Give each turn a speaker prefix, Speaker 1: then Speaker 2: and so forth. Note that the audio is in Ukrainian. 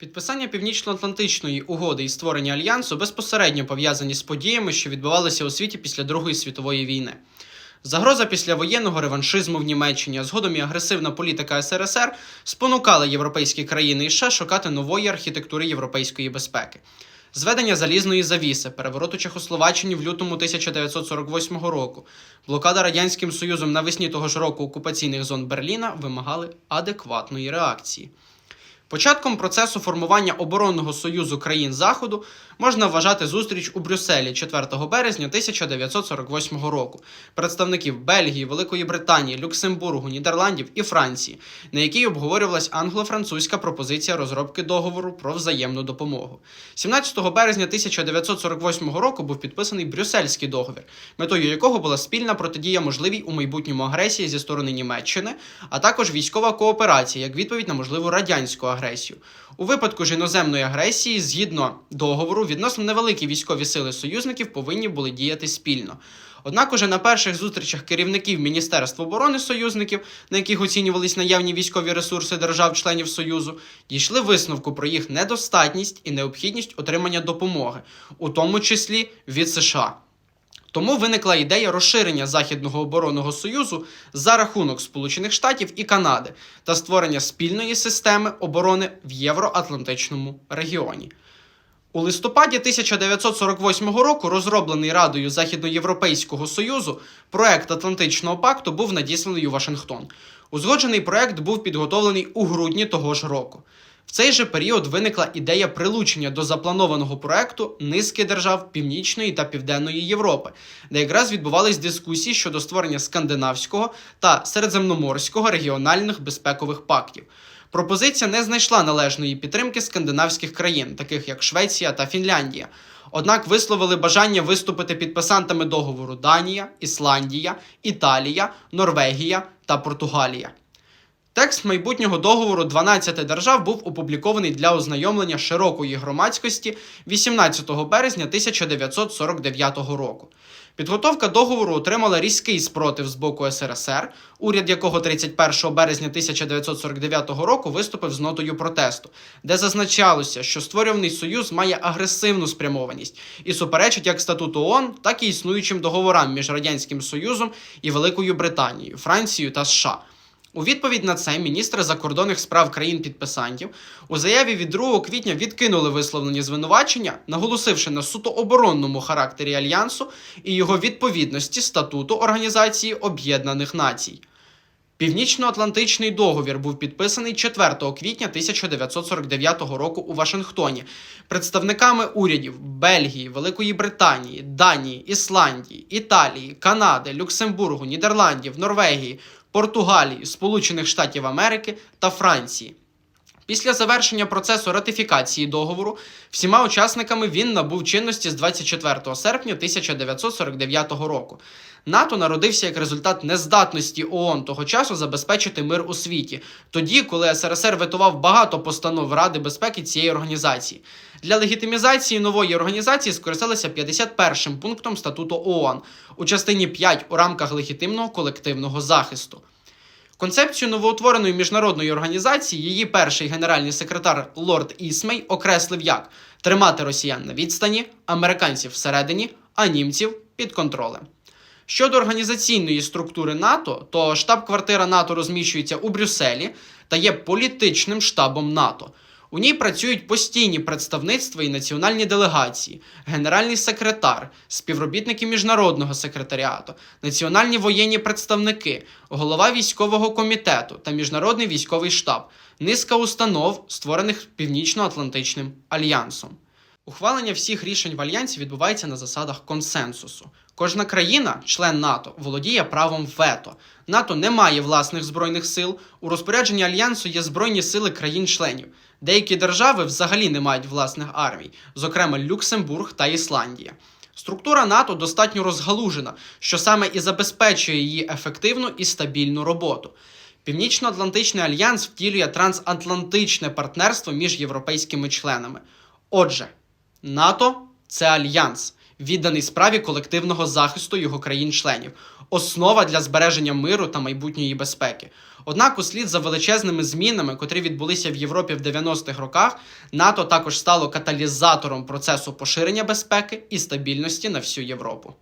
Speaker 1: Підписання Північно-Атлантичної угоди і створення альянсу безпосередньо пов'язані з подіями, що відбувалися у світі після Другої світової війни. Загроза післявоєнного реваншизму в Німеччині, а згодом і агресивна політика СРСР спонукали європейські країни і США шукати нової архітектури європейської безпеки. Зведення залізної завіси, переворот у Чехословаччині в лютому 1948 року, блокада радянським союзом навесні того ж року окупаційних зон Берліна вимагали адекватної реакції. Початком процесу формування оборонного союзу країн Заходу можна вважати зустріч у Брюсселі 4 березня 1948 року представників Бельгії, Великої Британії, Люксембургу, Нідерландів і Франції, на якій обговорювалась англо-французька пропозиція розробки договору про взаємну допомогу. 17 березня 1948 року був підписаний Брюссельський договір, метою якого була спільна протидія можливій у майбутньому агресії зі сторони Німеччини, а також військова кооперація як відповідь на можливу радянську агресію. У випадку ж іноземної агресії, згідно договору, відносно невеликі військові сили союзників повинні були діяти спільно. Однак уже на перших зустрічах керівників Міністерства оборони союзників, на яких оцінювались наявні військові ресурси держав-членів Союзу, дійшли висновку про їх недостатність і необхідність отримання допомоги, у тому числі від США. Тому виникла ідея розширення Західного оборонного союзу за рахунок Сполучених Штатів і Канади та створення спільної системи оборони в Євроатлантичному регіоні. У листопаді 1948 року розроблений Радою Західноєвропейського Союзу проект Атлантичного пакту був надісланий у Вашингтон. Узгоджений проект був підготовлений у грудні того ж року. В цей же період виникла ідея прилучення до запланованого проекту низки держав Північної та Південної Європи, де якраз відбувались дискусії щодо створення скандинавського та середземноморського регіональних безпекових пактів. Пропозиція не знайшла належної підтримки скандинавських країн, таких як Швеція та Фінляндія. Однак висловили бажання виступити підписантами договору Данія, Ісландія, Італія, Норвегія та Португалія. Текст майбутнього договору 12 держав був опублікований для ознайомлення широкої громадськості 18 березня 1949 року. Підготовка договору отримала різкий спротив з боку СРСР, уряд якого 31 березня 1949 року виступив з нотою протесту, де зазначалося, що створюваний союз має агресивну спрямованість і суперечить як статуту ООН, так і існуючим договорам між Радянським Союзом і Великою Британією, Францією та США. У відповідь на це міністри закордонних справ країн-підписантів у заяві від 2 квітня відкинули висловлені звинувачення, наголосивши на суто оборонному характері альянсу і його відповідності статуту Організації Об'єднаних Націй. Північно-Атлантичний договір був підписаний 4 квітня 1949 року у Вашингтоні представниками урядів Бельгії, Великої Британії, Данії, Ісландії, Італії, Канади, Люксембургу, Нідерландів, Норвегії, Португалії, Сполучених Штатів Америки та Франції. Після завершення процесу ратифікації договору всіма учасниками він набув чинності з 24 серпня 1949 року. НАТО народився як результат нездатності ООН того часу забезпечити мир у світі, тоді, коли СРСР ветував багато постанов Ради безпеки цієї організації. Для легітимізації нової організації скористалися 51 пунктом статуту ООН у частині 5 у рамках легітимного колективного захисту. Концепцію новоутвореної міжнародної організації її перший генеральний секретар Лорд Ісмей окреслив як тримати росіян на відстані, американців всередині, а німців під контролем. Щодо організаційної структури НАТО, то штаб-квартира НАТО розміщується у Брюсселі та є політичним штабом НАТО. У ній працюють постійні представництва і національні делегації, генеральний секретар, співробітники міжнародного секретаріату, національні воєнні представники, голова військового комітету та міжнародний військовий штаб, низка установ, створених Північно-Атлантичним альянсом. Ухвалення всіх рішень в альянсі відбувається на засадах консенсусу. Кожна країна, член НАТО, володіє правом вето. НАТО не має власних збройних сил. У розпорядженні альянсу є збройні сили країн-членів. Деякі держави взагалі не мають власних армій, зокрема Люксембург та Ісландія. Структура НАТО достатньо розгалужена, що саме і забезпечує її ефективну і стабільну роботу. Північно-Атлантичний альянс втілює трансатлантичне партнерство між європейськими членами. Отже, НАТО це альянс, відданий справі колективного захисту його країн-членів. основа для збереження миру та майбутньої безпеки. Однак, услід за величезними змінами, котрі відбулися в Європі в 90-х роках, НАТО також стало каталізатором процесу поширення безпеки і стабільності на всю Європу.